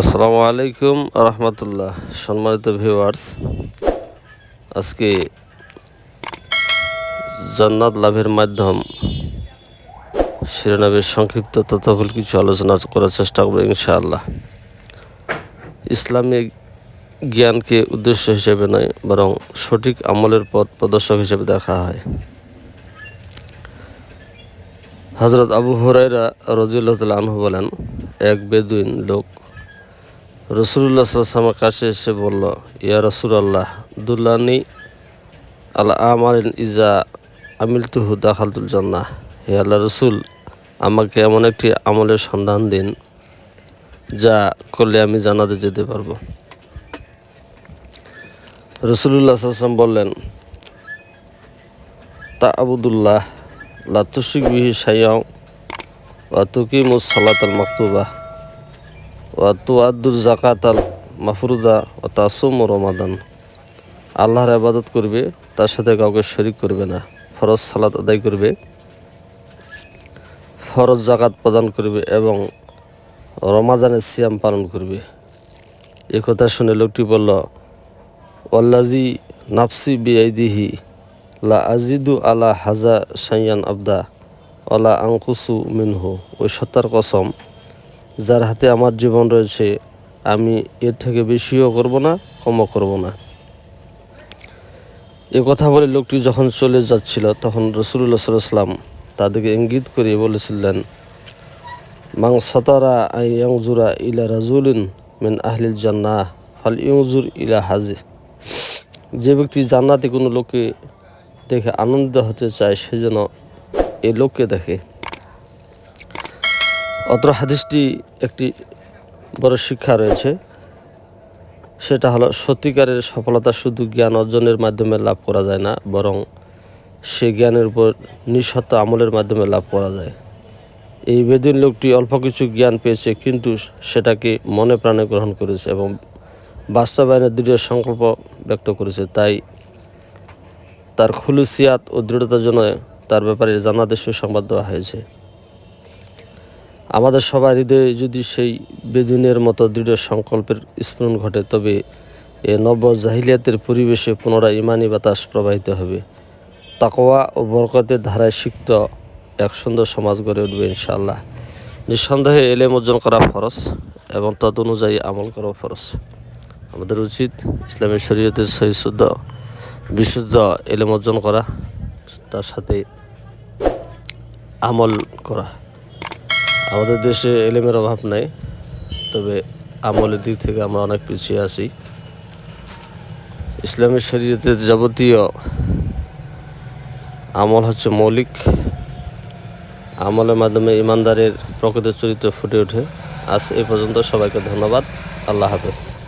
আসসালামু আলাইকুম রহমতুল্লাহ। সম্মানিত ভিউয়ার্স আজকে জান্নাত লাভের মাধ্যম শিরোনামের সংক্ষিপ্ত তথ্যফল কিছু আলোচনা করার চেষ্টা করব ইনশাআল্লাহ। ইসলামিক জ্ঞানকে উদ্দেশ্য হিসেবে নয়, বরং সঠিক আমলের পথ প্রদর্শক হিসেবে দেখা হয়। হজরত আবু হরাইরা রজিউল্লাহ আনহু বলেন, এক বেদুইন লোক রসুল্লাহ সাল্লামের কাছে এসে বলল, ইয়া রসুল আল্লাহ দুল্লানি আল আমারিন ইজা আমিল তুহু দাখালতুল জান্নাহ। হে আল্লাহ রসুল, আমাকে এমন একটি আমলের সন্ধান দিন, যা করলে আমি জানাতে যেতে পারব। রসুল্লাহ সাল্লাম বললেন, তা আবুদুল্লাহ লাতুশিক বিহি সাইয়াও তুকিমুস সালাতাল মাকতুবাহ ওয়া জাকাত আল মাফরুদা ও তাসুম রমাদান। আল্লাহর আবাদত করবে, তার সাথে কাউকে শরিক করবে না। ফরজ সালাত আদায় করবে। ফরজ জাকাত প্রদান করবে এবং রমাজানের সিয়াম পালন করবে। এ কথা শুনে লোকটি বলল ওয়াল্লাজি নাফসি বিআইদিহি লা আজিদু আলা হাজা সাইয়ান আবদা ওলা আংকুসু মিনহু। ওই সত্তার কসম যার হাতে আমার জীবন রয়েছে, আমি এর থেকে বেশিও করব না, কমও করব না। এ কথা বলে লোকটি যখন চলে যাচ্ছিল, তখন রসুল্লাহ সাল্লাম তাদেরকে ইঙ্গিত করে বলেছিলেন মাং সতারা আই ইয়ংজুরা ইলা রাজুলিন মিন আহলিল জান্নাহ ফাল ইয়ংজুর ইলা হাজি যে ব্যক্তি জান্নাতে কোনো লোককে দেখে আনন্দিত হতে চায়, সে যেন এই লোককে দেখে। অত্র হাদিসটি একটি বড় শিক্ষা রয়েছে। সেটা হলো, সত্যিকারের সফলতা শুধু জ্ঞান অর্জনের মাধ্যমে লাভ করা যায় না, বরং সে জ্ঞানের উপর নিঃসত্ব আমলের মাধ্যমে লাভ করা যায়। এই বেদিন লোকটি অল্প কিছু জ্ঞান পেয়েছে, কিন্তু সেটাকে মনে প্রাণে গ্রহণ করেছে এবং বাস্তবায়নের দৃঢ় সংকল্প ব্যক্ত করেছে। তাই তার খুলুসিয়াত ও দৃঢ়তার জন্য তার ব্যাপারে জানাতে সুসংবাদ দেওয়া হয়েছে। আমাদের সবার হৃদয়ে যদি সেই বেদুনের মতো দৃঢ় সংকল্পের স্মরণ ঘটে, তবে এ নব জাহিলিয়াতের পরিবেশে পুনরায় ইমানি বাতাস প্রবাহিত হবে। তাকোয়া ও বরকতের ধারায় সিক্ত এক সুন্দর সমাজ গড়ে উঠবে ইনশাআল্লাহ। নিঃসন্দেহে এলেম অর্জন করা ফরজ এবং তদ অনুযায়ী আমল করা ফরজ। আমাদের উচিত ইসলামী শরীয়তের সহিশুদ্ধ বিশুদ্ধ এলেম অর্জন করা, তার সাথে আমল করা। আমাদের দেশে এলেমের অভাব নাই, তবে আমলের দিক থেকে আমরা অনেক পিছিয়ে আছি। ইসলামের শরীয়তের যাবতীয় আমল হচ্ছে মৌলিক। আমলের মাধ্যমে ইমানদারের প্রকৃত চরিত্র ফুটে ওঠে। আজ এ পর্যন্ত সবাইকে ধন্যবাদ। আল্লাহ হাফেজ।